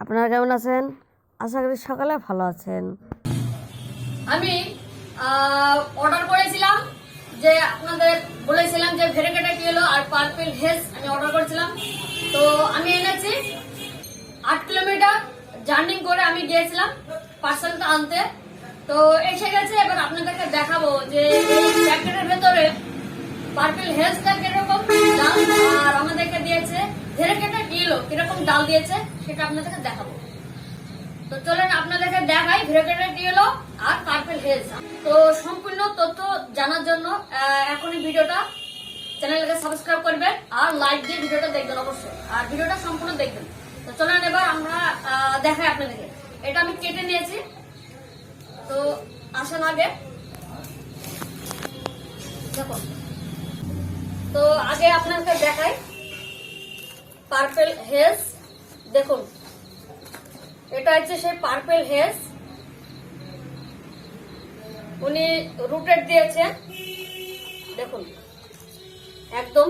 আপনারা কেমন আছেন? আশা করি সকালে ভালো আছেন। আমি অর্ডার করেছিলাম যে আপনাদের বলেছিলাম যে ভেরিকেটা কিলো আর পার্পেল হেজ আমি অর্ডার করেছিলাম। তো আমি এনেছি। আট কিলোমিটার জার্নি করে আমি গিয়েছিলাম পার্সেলটা আনতে। তো এসে গেছে, এবার আপনাদেরকে দেখাবো যে প্যাকেটের ভেতরে পার্পেল হেজটা কীরকম আর আমাদেরকে দিয়েছে। ভেরিকেটা কীরকম ডাল দিয়েছে সেটা আপনাদেরকে দেখাবো। তো চলেন আপনাদেরকে দেখাই ভেরিকেটেড ইয়েলো আর পার্পেল হেজ তো সম্পূর্ণ তথ্য জানার জন্য এখনই ভিডিওটা চ্যানেলকে সাবস্ক্রাইব করবেন আর লাইক দিয়ে ভিডিওটা দেখবেন অবশ্যই। আর ভিডিওটা সম্পূর্ণ দেখবেন। তো চলেন এবার আমরা দেখাই আপনাদেরকে। এটা আমি কেটে নিয়েছি। তো আসেন আগে দেখো তো আগে আপনাকে দেখাই। পার্পল হেজ দেখুন। এটা হচ্ছে সেই পার্পেল হেজ উনি রুটেড দিয়েছেন। দেখুন, একদম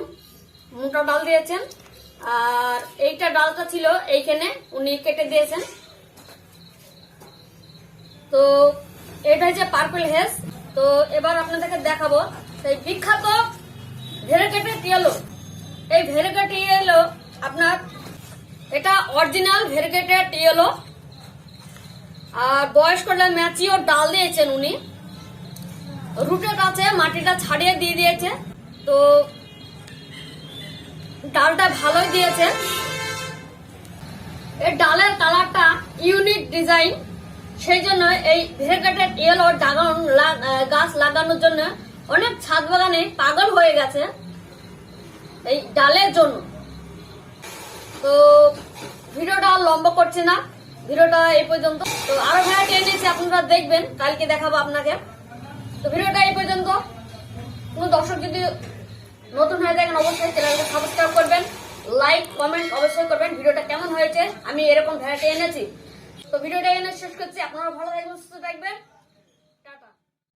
মোটা ডাল দিয়েছেন। আর এইটা ডালটা ছিল এইখানে উনি কেটে দিয়েছেন। তো এটা হচ্ছে পার্পেল হেজ তো এবার আপনাদেরকে দেখাবো সেই বিখ্যাত ভেরিকেটেড ইয়েলো এই ভেরিকেট ইয়েলো আপনার, এটা অরিজিনাল ভেরিগেটেড ইয়েলো আর বয়স করলে ম্যাচিওর ডাল দিয়েছেন উনি। রুটের কাছে মাটিটা ছাড়িয়ে দিয়ে দিয়েছে। তো ডালটা ভালোই দিয়েছে। এই ডালের কালারটা ইউনিক ডিজাইন। সেই জন্য এই ভেরিগেটেড ইয়েলো ড্রাগন লা- গাছ লাগানোর জন্য অনেক ছাদ বাগানে পাগল হয়ে গেছে। এই ডালের জন্য। তো ভিডিওটা লম্বা করছে না। ভিডিওটা এই পর্যন্ত। তো আরও ভ্যারাইটি এনেছি আপনারা দেখবেন, কালকে দেখাবো আপনাকে। তো ভিডিওটা এই পর্যন্ত। কোনো দর্শক যদি নতুন হয়ে থাকেন, অবশ্যই চ্যানেলকে সাবস্ক্রাইব করবেন লাইক কমেন্ট অবশ্যই করবেন, ভিডিওটা কেমন হয়েছে, আমি এরকম ভ্যারাইটি এনেছি। তো ভিডিওটা এনে শেষ করছি আপনারা ভালো থাকবেন, সুস্থ থাকবেন।